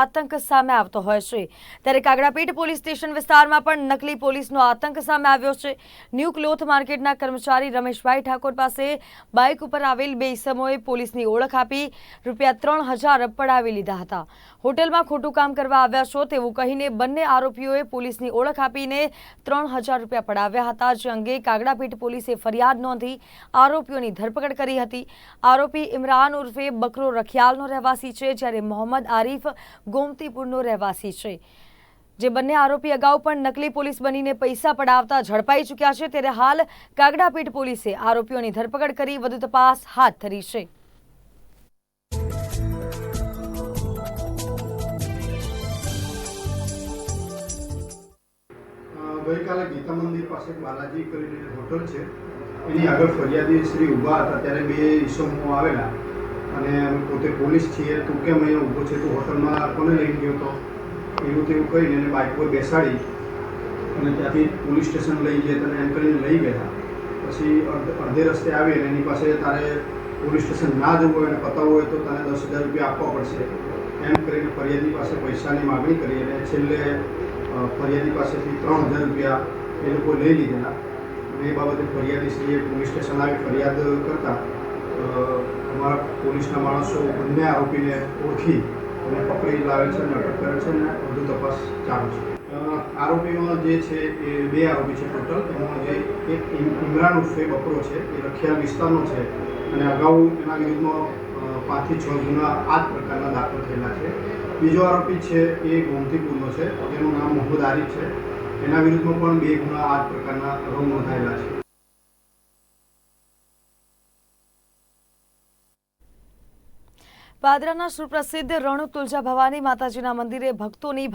આતંક સામે આવતો હોય છે. ત્યારે કાગડાપીઠ પોલીસ સ્ટેશન વિસ્તારમાં પણ નકલી પોલીસનો આતંક સામે આવ્યો છે. ન્યૂ ક્લોથ માર્કેટના કર્મચારી રમેશભાઈ ઠાકોર પાસે બાઇક ઉપર આવેલ બે ઇસમોએ પોલીસની ઓળખ આપી રૂપિયા ત્રણ હજાર પડાવી લીધા હતા. હોટેલમાં ખોટું કામ કરવા આવ્યા છો તેવું કહીને બંને આરોપીઓએ પોલીસની ઓળખ આપીને ત્રણ હજાર રૂપિયા પડાવ્યા હતા, જે અંગે કાગડાપીઠ પોલીસે ફરિયાદ નોંધી આરોપીઓની ધરપકડ કરી હતી. આરોપી ઇમરાન ઉર્ફે બકરો રખિયાલનો રહેવાસી છે, જ્યારે મોહમ્મદ આરીફ ગોમતીપુરનો રહેવાસી છે. જે બંને આરોપી અગાઉ પણ નકલી પોલીસ બનીને પૈસા પડાવતા ઝડપાઈ ચૂક્યા છે, ત્યારે હાલ કાગડાપીઠ પોલીસે આરોપીઓની ધરપકડ કરી વધુ તપાસ હાથ ધરી છે. ગઈકાલે ગીતા મંદિર પાસે બાલાજી કરીને હોટલ છે. એની આગળ ફરિયાદી શ્રી ઊભા હતા, ત્યારે બે ઈસમો આવેલા. અને અમે પોતે પોલીસ છીએ, તું કેમ અહીંયા ઊભો છે? તું હોટલમાં કોને લઈને ગયો હતો એવું તેવું કહીને એને બાઇક પર બેસાડી અને ત્યાંથી પોલીસ સ્ટેશન લઈ ગયા તને એમ કરીને લઈ ગયા. પછી અડધે રસ્તે આવી અને એની પાસે તારે પોલીસ સ્ટેશન ના જવું હોય અને પતાવવું હોય તો તને દસ હજાર રૂપિયા આપવા પડશે. એમ કરીને ફરિયાદી પાસે પૈસાની માગણી કરી અને છેલ્લે ફરિયાદી પાસેથી ત્રણ હજાર રૂપિયા એ લોકો લઈ લીધેલા અને એ બાબતે ફરિયાદીશ્રીએ પોલીસ સ્ટેશન આવી ફરિયાદ કરતા અમારા પોલીસના માણસો બંને આરોપીને ઓળખી અને પકડી લાવે છે અને અટક કરે છે અને વધુ તપાસ ચાલુ છે. આરોપીમાં જે છે એ બે આરોપી છે ટોટલ. એમાં જે એક ઇમરાન ઉર્ફે બકરો છે, એ રખિયાલ વિસ્તારનો છે અને અગાઉ એના વિરુદ્ધમાં પાંચથી છ ગુના આ જ પ્રકારના દાખલ થયેલા છે. બીજો આરોપી છે એ ગોમતીપુરનો છે. જેનું નામ મોહમ્મદ આરીફ છે. એના વિરુદ્ધમાં પણ બે ગુના આ જ પ્રકારના અગાઉ નોંધાયેલા છે. પાદરાના સુપ્રસિદ્ધ રણુ તુલજા ભવાની માતાજીના મંદિરે ભક્તોની